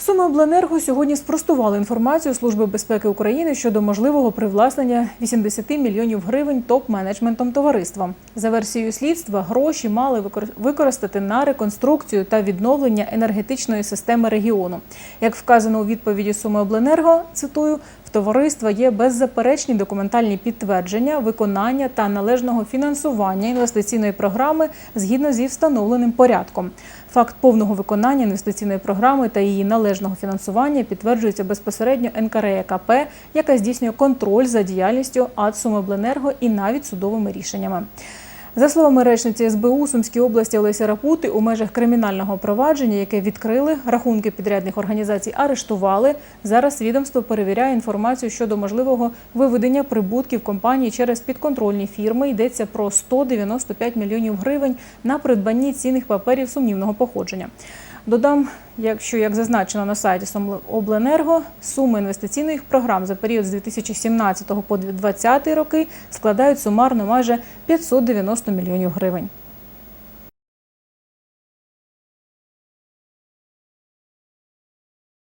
Сумиобленерго сьогодні спростували інформацію Служби безпеки України щодо можливого привласнення 80 мільйонів гривень топ-менеджментом товариства. За версією слідства, гроші мали використати на реконструкцію та відновлення енергетичної системи регіону. Як вказано у відповіді Сумиобленерго, цитую, товариства є беззаперечні документальні підтвердження виконання та належного фінансування інвестиційної програми згідно зі встановленим порядком. Факт повного виконання інвестиційної програми та її належного фінансування підтверджується безпосередньо НКРЕКП, яка здійснює контроль за діяльністю АД «Сумиобленерго» і навіть судовими рішеннями. За словами речниці СБУ у Сумській області Олеся Рапути, у межах кримінального провадження, яке відкрили, рахунки підрядних організацій арештували. Зараз відомство перевіряє інформацію щодо можливого виведення прибутків компанії через підконтрольні фірми. Йдеться про 195 мільйонів гривень на придбанні цінних паперів сумнівного походження. Додам, якщо як зазначено на сайті Обленерго, суми інвестиційних програм за період з 2017 по 2020 роки складають сумарно майже 590 мільйонів гривень.